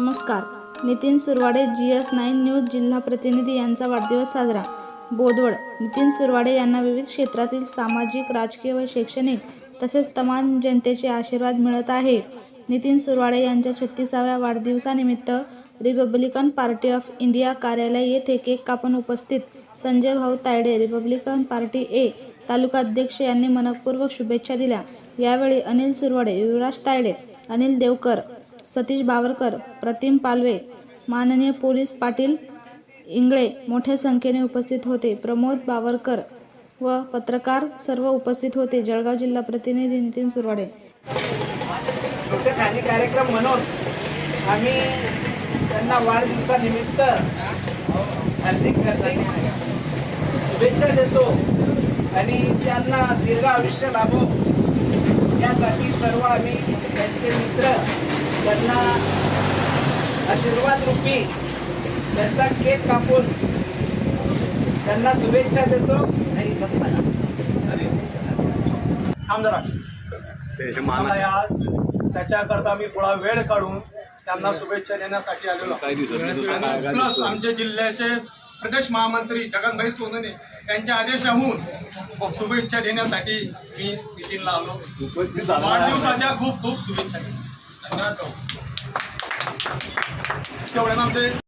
नमस्कार. Nitin Suravade ji S nine news जिल्हा प्रतिनिधी यांचा वाढदिवस साजरा. बोदवड नितीन सुरवाडे यांना विविध क्षेत्रातील सामाजिक राजकीय व शैक्षणिक तसेच तमाम जनतेचे आशीर्वाद मिळत आहे. नितीन सुरवाडे यांच्या छत्तीसाव्या वाढदिवसानिमित्त रिपब्लिकन पार्टी ऑफ इंडिया कार्यालय येथे केक कापून उपस्थित संजय भाऊ तायडे रिपब्लिकन पार्टी ए तालुका अध्यक्ष यांनी मनपूर्वक शुभेच्छा दिल्या. यावेळी अनिल सुरवाडे युवराज तायडे अनिल देवकर सतीश बावरकर प्रतिम पालवे माननीय पोलीस पाटील इंगळे मोठ्या संख्येने उपस्थित होते. प्रमोद बावरकर व पत्रकार सर्व उपस्थित होते. जळगाव जिल्हा प्रतिनिधी नितीन सुरवाडे. कार्यक्रम म्हणून आम्ही त्यांना वाढदिवसानिमित्त हार्दिक शुभेच्छा देतो आणि त्यांना दीर्घ आयुष्य लाभो. यासाठी सर्व आम्ही त्यांचे मित्र त्यांना आशीर्वाद रूपी त्यांचा केक कापून त्यांना शुभेच्छा देतो. आमदार आज त्याच्याकरता मी थोडा वेळ काढून त्यांना शुभेच्छा देण्यासाठी आलेलो प्लस आमचे जिल्ह्याचे प्रदेश महामंत्री जगनभाई सोनने यांच्या आदेशाहून शुभेच्छा देण्यासाठी मी नितीनला आलो. उपस्थित झाला वाढदिवसाच्या खूप खूप शुभेच्छा ありがと。